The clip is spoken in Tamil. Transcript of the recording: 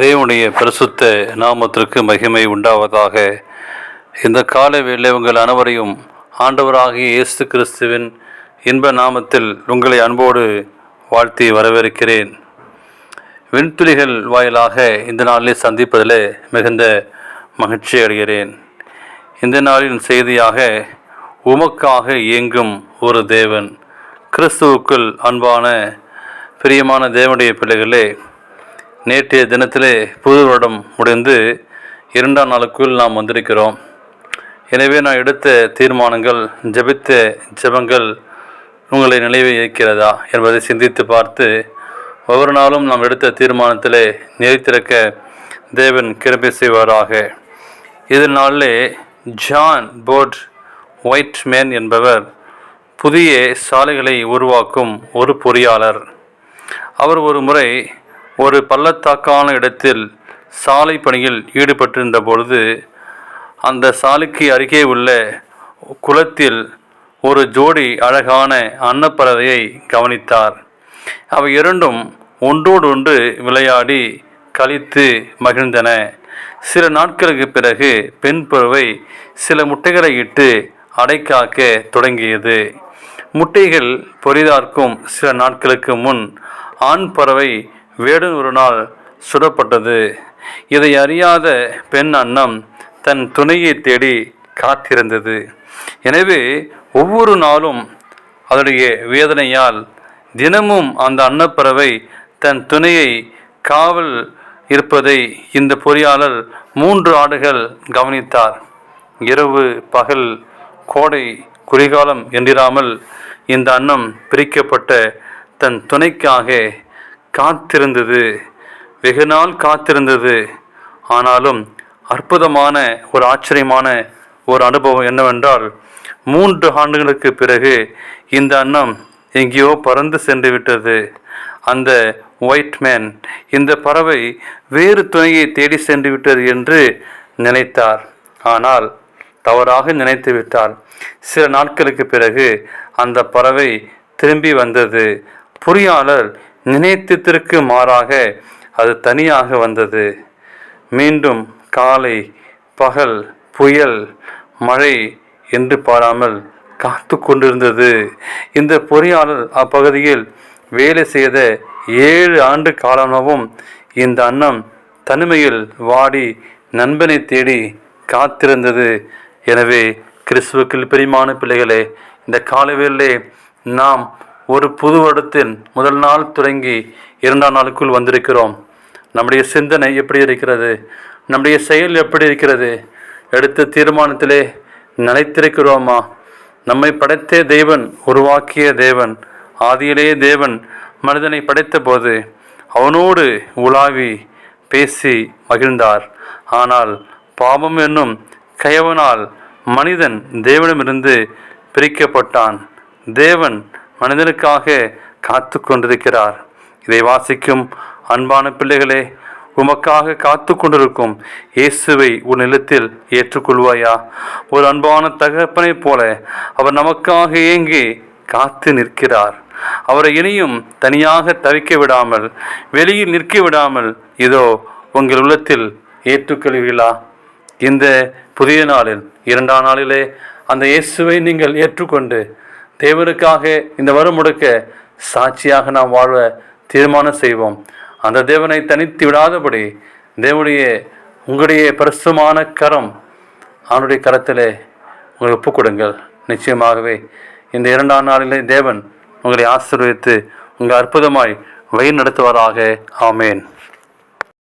தேவனுடைய பிரசுத்த நாமத்திற்கு மகிமை உண்டாவதாக. இந்த கால வேலை உங்கள் அனைவரையும் ஆண்டவராகிய இயேசு கிறிஸ்துவின் இன்ப நாமத்தில் உங்களை அன்போடு வாழ்த்தி வரவேற்கிறேன். விண்துளிகள் வாயிலாக இந்த நாளில் சந்திப்பதில் மிகுந்த மகிழ்ச்சி அடைகிறேன். இந்த நாளின் செய்தியாக உமக்காக இயங்கும் ஒரு தேவன் கிறிஸ்துவுக்குள் அன்பான பிரியமான தேவனுடைய பிள்ளைகளே நேற்றைய தினத்திலே புது வருடம் முடிந்து இரண்டாம் நாளுக்குள் நாம் வந்திருக்கிறோம். எனவே நான் எடுத்த தீர்மானங்கள் ஜெபித்த ஜெபங்கள் உங்களை நினைவு இருக்கிறதா என்பதை சிந்தித்து பார்த்து ஒவ்வொரு நாளும் நாம் எடுத்த தீர்மானத்திலே நிலைத்திருக்க தேவன் கிருபை செய்வாராக. இதனாலே ஜான் போர்ட் ஒயிட் மேன் என்பவர் புதிய சாலைகளை உருவாக்கும் ஒரு பொறியாளர். அவர் ஒரு முறை ஒரு பள்ளத்தாக்கான இடத்தில் சாலை பணியில் ஈடுபட்டிருந்த பொழுது அந்த சாலைக்கு அருகே உள்ள குளத்தில் ஒரு ஜோடி அழகான அன்னப்பறவையை கவனித்தார். அவை இரண்டும் ஒன்றோடு ஒன்று விளையாடி கழித்து மகிழ்ந்தன. சில நாட்களுக்கு பிறகு பெண் பறவை சில முட்டைகளை இட்டு அடைக்காக்க தொடங்கியது. முட்டைகள் பொரிதார்க்கும் சில நாட்களுக்கு முன் ஆண் பறவை வேடன் ஒரு நாள் சுடப்பட்டது. இதை அறியாத பெண் அன்னம் தன் துணையை தேடி காத்திருந்தது. எனவே ஒவ்வொரு நாளும் அதனுடைய வேதனையால் தினமும் அந்த அன்னப்பறவை தன் துணையை காவல் இருப்பதை இந்த பொறியாளர் மூன்று ஆண்டுகள் கவனித்தார். இரவு பகல் கோடை குளிர்காலம் என்றிராமல் இந்த அன்னம் பிரிக்கப்பட்ட தன் துணைக்காக காத்திருந்தது. வெகு நாள் காத்திருந்தது. ஆனாலும் அற்புதமான ஒரு ஆச்சரியமான ஒரு அனுபவம் என்னவென்றால் மூன்று ஆண்டுகளுக்கு பிறகு இந்த அன்னம் எங்கேயோ பறந்து சென்று விட்டது. அந்த ஒயிட் மேன் இந்த பறவை வேறு துணையை தேடி சென்று விட்டது என்று நினைத்தார். ஆனால் தவறாக நினைத்து விட்டார். சில நாட்களுக்கு பிறகு அந்த பறவை திரும்பி வந்தது. பொறியாளர் நினைத்ததற்கு மாறாக அது தனியாக வந்தது. மீண்டும் காலை பகல் புயல் மழை என்று பாராமல் காத்து கொண்டிருந்தது. இந்த பொறியாளர் அப்பகுதியில் வேலை செய்த ஏழு ஆண்டு காலமாகவும் இந்த அன்னம் தனிமையில் வாடி நண்பனை தேடி காத்திருந்தது. எனவே கிறிஸ்துவுக்கு பெரியமான பிள்ளைகளே இந்த காலவேளை நாம் ஒரு புது வருடத்தின் முதல் நாள் தொடங்கி இரண்டாம் நாளுக்குள் வந்திருக்கிறோம். நம்முடைய சிந்தனை எப்படி இருக்கிறது? நம்முடைய செயல் எப்படி இருக்கிறது? எடுத்த தீர்மானத்திலே நிலைத்திருக்கிறோமா? நம்மை படைத்த தேவன் உருவாக்கிய தேவன் ஆதியிலே தேவன் மனிதனை படைத்த போது அவனோடு உலாவி பேசி மகிழ்ந்தார். ஆனால் பாவம் என்னும் கயவனால் மனிதன் தேவனிடமிருந்து பிரிக்கப்பட்டான். தேவன் மனிதனுக்காக காத்து கொண்டிருக்கிறார் இதை வாசிக்கும் அன்பான பிள்ளைகளே உமக்காக காத்து கொண்டிருக்கும் இயேசுவை உன் நிலத்தில் ஏற்றுக்கொள்வாயா? ஒரு அன்பான தகப்பனைப் போல அவர் நமக்காக ஏங்கி காத்து நிற்கிறார். அவரை இனியும் தனியாக தவிக்க விடாமல் வெளியில் நிற்க விடாமல் இதோ உங்கள் உள்ளத்தில் ஏற்றுக்கொள்வீர்களா? இந்த புதிய நாளில் இரண்டாம் நாளிலே அந்த இயேசுவை நீங்கள் ஏற்றுக்கொண்டு தேவனுக்காக இந்த வரும் முடுக்க சாட்சியாக நாம் வாழ தீர்மானம் செய்வோம். அந்த தேவனை தனித்து விடாதபடி தேவனுடைய உங்களுடைய பிரசுமான கரம் அவனுடைய கரத்திலே உங்களை ஒப்புக் கொடுங்கள். நிச்சயமாகவே இந்த இரண்டாம் நாளிலே தேவன் உங்களை ஆசீர்வதித்து உங்கள் அற்புதமாய் வழி நடத்துவாராக ஆமேன்.